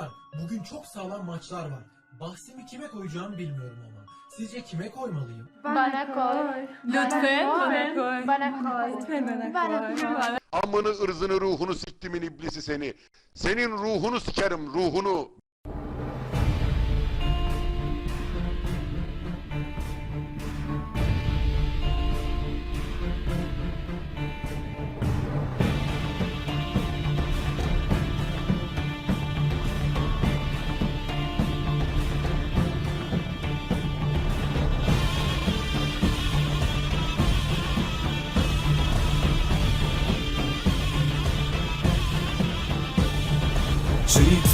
Dostlar bugün çok sağlam maçlar var. Bahsimi kime koyacağımı bilmiyorum ama. Sizce kime koymalıyım? Bana koy. Lütfen bana koy. Bana koy. Lütfen Bana koy. Amını ırzını ruhunu siktimin iblisi seni. Senin ruhunu sikerim ruhunu.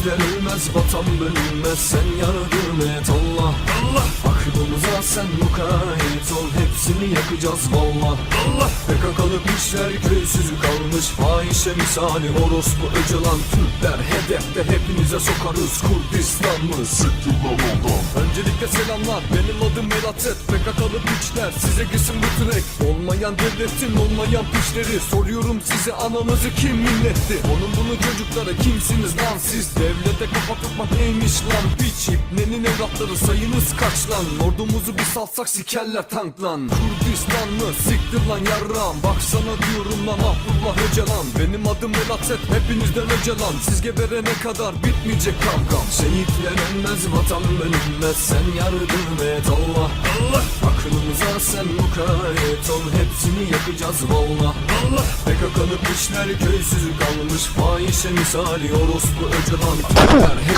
Şehitler ölmez, vatan bölünmez Sen yardım et Allah. Allah. Aklımıza sen mukayyet ol Hepsini yakacağız valla. Allah PKK'lı piçler köysüzü kalmış. Fahişe misali orospu öcalan Türkler. Hedefte hepinize sokarız Kurdistan mı? Siktir lan oradan. Öncelikle selamlar benim adım Melatet PKK'lı piçler size gitsin bu trek Olmayan devletin olmayan piçleri Soruyorum size ananızı kim milletti? Onun bunu çocuklara kimsiniz lan siz? Devlete kafa tutmak neymiş lan? Piç İbnenin evlatları sayınız kaç lan? Ordumuzu bir salsak sikerler tank lan Kurdistan mı siktir lan yarram. Baksana diyorum lan Abdullah Öcalan. Benim adım Melatet hepinizden Öcalan Siz geberene kadar bitmeyecek kavgam. Şehitler ölmez vatan bölünmez. Sen yardım et Allah. Allah. Aklımıza sen mukayyet ol. Hepsini yakacağız valla Allah. PKK'lı piçler köysüzü kalmış. Fahişe misali orospu öcalan.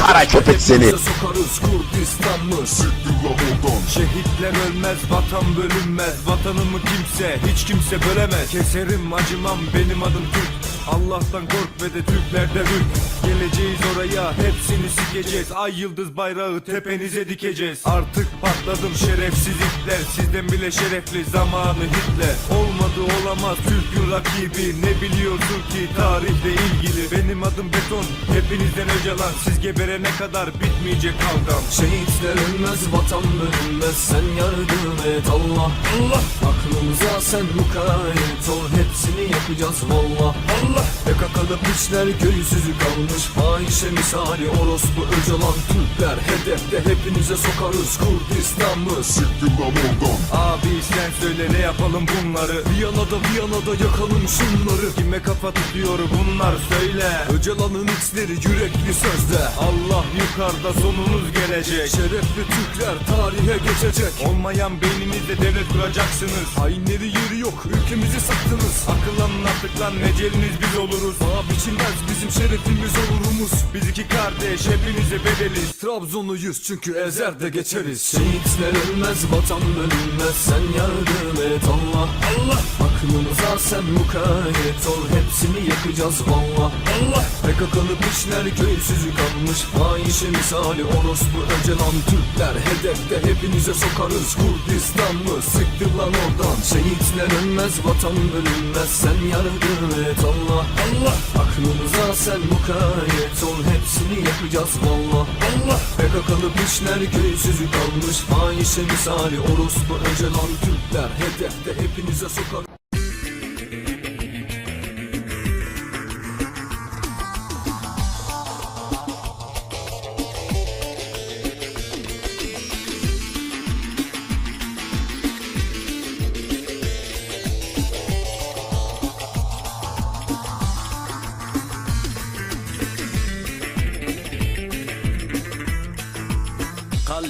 Kara köpek seni. sokarız. Kurdistan mı? Siktir lan oradan. Şehitler ölmez, vatan bölünmez Vatanımı kimse, hiç kimse bölemez. Keserim, acımam, benim adım Türk. Allah'tan kork ve de Türklerde ürk. Geleceğiz oraya, hepsini sikeceğiz. Ay yıldız bayrağı tepenize dikeceğiz. Artık patladım şerefsiz itler. Sizden bile şerefli zamanı Hitler. Olmadı olamaz Türk'ün rakibi. Ne biliyorsun ki tarihle ilgili? Benim adım beton, hepinizden öcalan Siz geberene kadar bitmeyecek kavgam. Şehitler ölmez vatan bölünmez Sen yardım et Allah Allah! Aklımıza sen mukayyet ol. Hepsini yapacağız valla. Allah! PKK'lı piçler köysüzü kalmış. Fahişe misali orospu öcalan Türkler. Hedefte hepinize sokarız. Kurdistan mı? Siktir lan oradan. Abi sen söyle ne yapalım bunları Viyana'da Viyana'da yakalım şunları. Kime kafa tutuyor bunlar söyle. Öcalan'ın içleri yürekli sözde. Allah yukarıda sonunuz gelecek. Şerefli Türkler tarihe geçecek. Olmayan beyninizle devlet kuracaksınız. Hainleri yeri yok ülkemizi sattınız. Akıllanın artık lan neceliniz biz oluruz. Paha biçilmez bizim şerefimiz olurumuz. Biz iki kardeş hepinize bedeliz. Trabzonluyuz çünkü ezer de geçeriz. Şehitler ölmez vatan bölünmez Sen yardım et Allah. Allah Aklımıza sen mukayyet ol Hepsini yakacağız valla Allah. PKK'lı piçler köysüzü kalmış Fahişe misali orospu öcalan. Türkler hedefte hepinize sokarız. Kurdistan mı? Siktir lan oradan. Şehitler ölmez vatan bölünmez. Sen yardım et Allah Allah. Aklımıza sen mukayyet ol. Hepsini yakacağız valla Allah. PKK'lı piçler köysüzü kalmış Fahişe misali orospu öcalan. Türkler hedefte hepinize sokar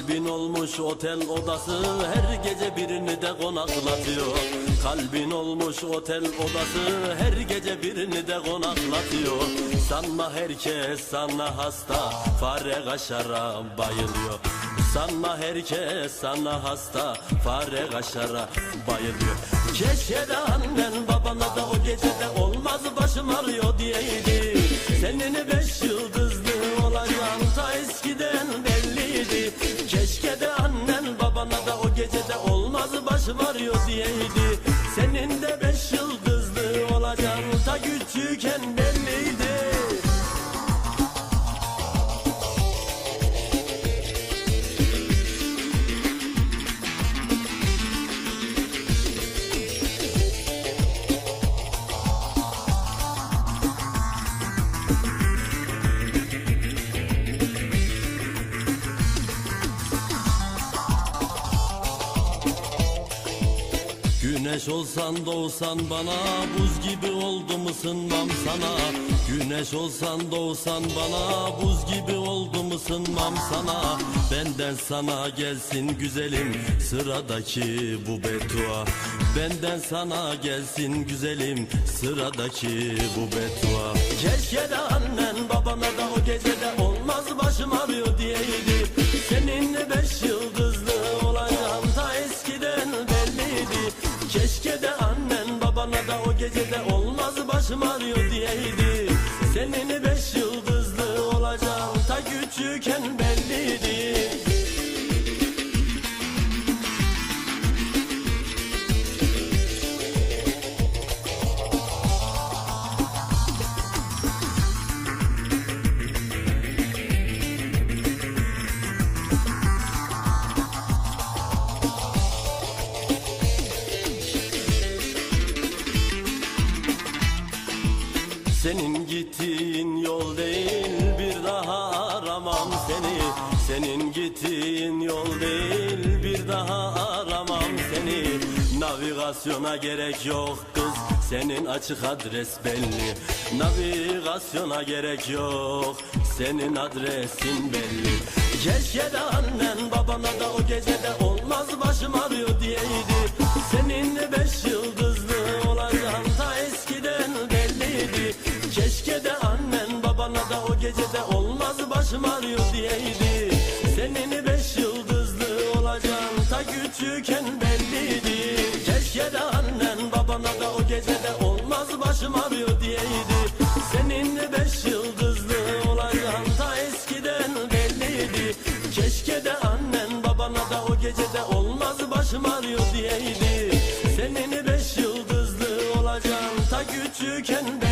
Kalbin olmuş otel odası her gece birini de konaklatıyor. Kalbin olmuş otel odası her gece birini de konaklatıyor. Sanma herkes sana hasta fare kaşara bayılıyor. Sanma herkes sana hasta fare kaşara bayılıyor. Keşke de annen babana da o gecede olmaz başım ağrıyor diyeydi. Senin beş yıldızlı olacağın ta eskiden Keşke de annen babana da o gecede olmaz başım ağrıyor Güneş olsan doğsan bana Buz gibi oldum ısınmam sana? Güneş olsan doğsan bana Buz gibi oldum ısınmam sana? Benden sana gelsin güzelim Sıradaki bu beddua Benden sana gelsin güzelim Sıradaki bu beddua Keşke de annen babana da o gecede Olmaz başım ağrıyor diyeydi Seninle beş yıldızlı olacağım. Ta küçükken belliydi Senin gittiğin yol değil bir daha aramam seni. Senin gittiğin yol değil bir daha aramam seni. Navigasyona gerek yok kız senin açık adres belli. Navigasyona gerek yok senin adresin belli. Keşke de annen babana da o gecede olmaz başım ağrıyor diyeydi. Seninle beş yıldızlı ağrıyor diyeydi. Senin beş yıldızlı olacağım ta küçükken belliydi. Keşke de annen babana da o gecede olmaz başım ağrıyor diyeydi. Senin beş yıldızlı olacağım ta eskiden belliydi. Keşke de annen babana da o gecede olmaz başım ağrıyor diyeydi. Senin beş yıldızlı olacağım ta küçükken belliydi